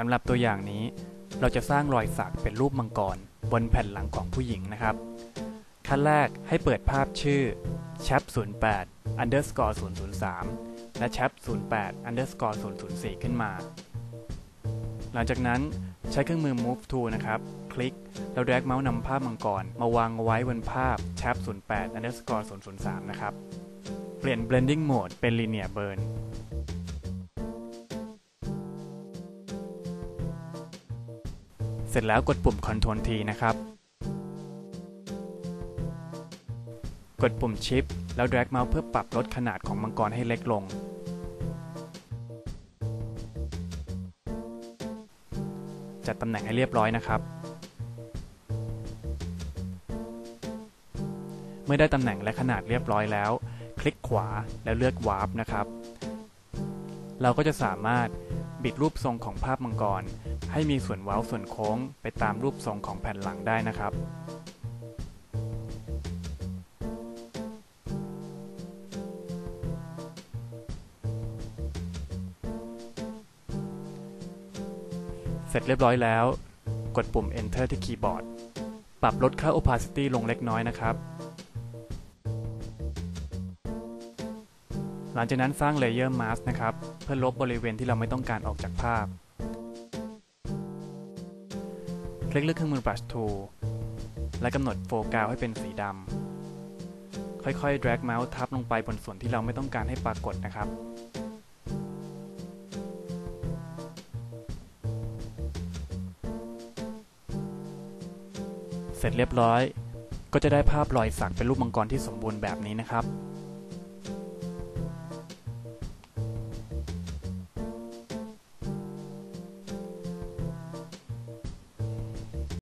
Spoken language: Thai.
สำหรับตัวอย่างนี้ เราจะสร้างรอยสักเป็นรูปมังกร บนแผ่นหลังของผู้หญิงนะครับ ขั้นแรกให้เปิดภาพชื่อ chap 08 underscore 003 และ chap 08 underscore 004 ขึ้นมา หลังจากนั้นใช้เครื่องมือ move tool นะครับ คลิก แล้ว drag เมาส์นำภาพมังกร มาวางไว้บนภาพ chap 08 underscore 003 นะครับ เปลี่ยน blending mode เป็น linear burn เสร็จแล้วกดปุ่ม Ctrl T นะครับ กดปุ่ม Shift แล้ว drag เมาส์เพื่อปรับลดขนาดของมังกรให้เล็กลง จัดตำแหน่งให้เรียบร้อยนะครับ เมื่อได้ตำแหน่งและขนาดเรียบร้อยแล้ว คลิกขวาแล้วเลือก Warp นะครับ เราก็จะสามารถบิดรูปทรงของภาพมังกร ให้มีส่วนเว้าส่วนโค้งไปตามรูปทรงของแผ่นหลังได้นะครับ เสร็จเรียบร้อยแล้ว กดปุ่ม Enter ที่คีย์บอร์ด ปรับลดค่า opacity ลงเล็กน้อยนะครับ หลังจากนั้นสร้าง Layer Mask นะครับ เพื่อลบบริเวณที่เราไม่ต้องการออกจากภาพ คลิกเลือกเครื่องมือ Brush Tool และกำหนดโฟกัสให้เป็นสีดำ ค่อยๆ drag mouse ทับลงไปบนส่วนที่เราไม่ต้องการให้ปรากฏนะครับ เสร็จเรียบร้อย ก็จะได้ภาพรอยสักเป็นรูปมังกรที่สมบูรณ์แบบนี้นะครับ